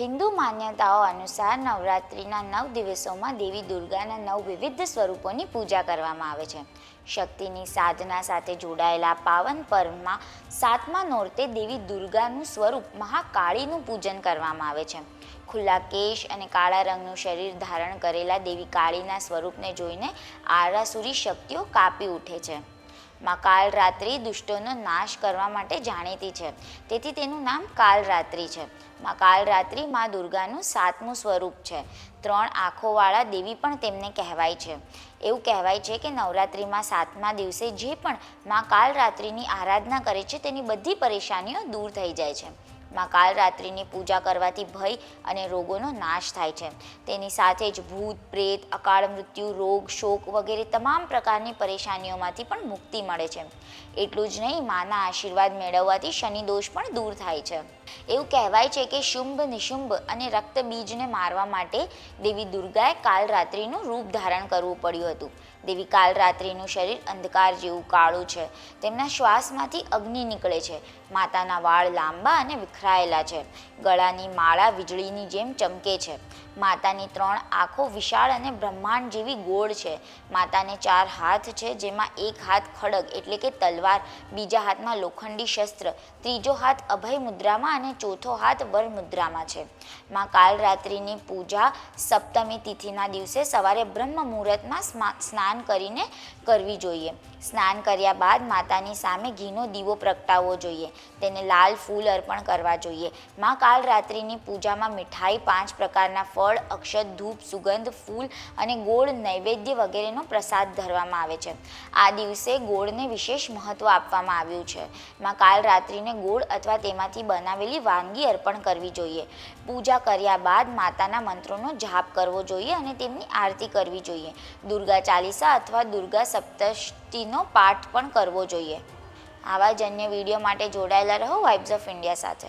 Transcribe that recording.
હિન્દુ માન્યતાઓ અનુસાર નવરાત્રિના નવ દિવસોમાં દેવી દુર્ગાના નવ વિવિધ સ્વરૂપોની પૂજા કરવામાં આવે છે. શક્તિની સાધના સાથે જોડાયેલા પાવન પર્વમાં સાતમા નોરતે દેવી દુર્ગાનું સ્વરૂપ મહાકાળીનું પૂજન કરવામાં આવે છે. ખુલ્લા કેશ અને કાળા રંગનું શરીર ધારણ કરેલા દેવી કાળીના સ્વરૂપને જોઈને આરાસુરી શક્તિઓ કાપી ઉઠે છે. માં કાલરાત્રિ દુષ્ટોનો નાશ કરવા માટે જાણીતી છે. તેથી તેનું નામ કાલરાત્રિ છે. માં કાલરાત્રિ માં દુર્ગાનું સાતમું સ્વરૂપ છે. ત્રણ આંખોવાળા દેવી પણ તેમને કહેવાય છે. એવું કહેવાય છે કે નવરાત્રિમાં સાતમા દિવસે જે પણ માં કાલરાત્રિની આરાધના કરે છે, તેની બધી પરેશાનીઓ દૂર થઈ જાય છે. માં કાલરાત્રિની પૂજા કરવાથી ભય અને રોગોનો નાશ થાય છે. તેની સાથે જ ભૂત, પ્રેત, અકાળ મૃત્યુ, રોગ, શોક વગેરે તમામ પ્રકારની પરેશાનીઓમાંથી પણ મુક્તિ મળે છે. એટલું જ નહીં, માના આશીર્વાદ મેળવવાથી શનિ દોષ પણ દૂર થાય છે. એવું કહેવાય છે કે શુંભ નિશુંભ અને રક્તબીજને મારવા માટે દેવી દુર્ગાએ કાલરાત્રિનું રૂપ ધારણ કરવું પડ્યું હતું. દેવી કાલરાત્રિનું શરીર અંધકાર જેવું કાળું છે. તેમના શ્વાસમાંથી અગ્નિ નીકળે છે. માતાના વાળ લાંબા અને વિખરાયેલા છે. ગળાની માળા વીજળીની જેમ ચમકે છે. માતાની ત્રણ આંખો વિશાળ અને બ્રહ્માંડ જેવી ગોળ છે. માતાને ચાર હાથ છે, જેમાં એક હાથ ખડગ એટલે કે તલવાર, બીજા હાથમાં લોખંડી શસ્ત્ર, ત્રીજો હાથ અભય મુદ્રામાં અને ચોથો હાથ વર મુદ્રામાં છે. માં કાલરાત્રિની પૂજા સપ્તમી તિથિના દિવસે સવારે બ્રહ્મ મુહૂર્તમાં સ્નાન કરીને કરવી જોઈએ. સ્નાન કર્યા બાદ માતાની સામે ઘીનો દીવો પ્રગટાવવો જોઈએ. તેને લાલ ફૂલ અર્પણ કરવા જોઈએ. માં કાલરાત્રિની પૂજામાં મીઠાઈ, પાંચ પ્રકારના ફળ, અક્ષત, ધૂપ, સુગંધ, ફૂલ અને ગોળ નૈવેદ્ય વગેરેનો પ્રસાદ ધરવામાં આવે છે. આ દિવસે ગોળને વિશેષ મહત્વ આપવામાં આવ્યું છે. માં કાલરાત્રિને ગોળ અથવા તેમાંથી બનાવેલી વાનગી અર્પણ કરવી જોઈએ. પૂજા કર્યા બાદ માતાના મંત્રોનો જાપ કરવો જોઈએ અને તેમની આરતી કરવી જોઈએ. દુર્ગા ચાલીસા અથવા દુર્ગા સપ્તષ્ટીનો પાઠ પણ કરવો જોઈએ. આવા જ અન્ય વીડિયો માટે જોડાયેલા રહો વાઇબ્સ ઓફ ઇન્ડિયા સાથે.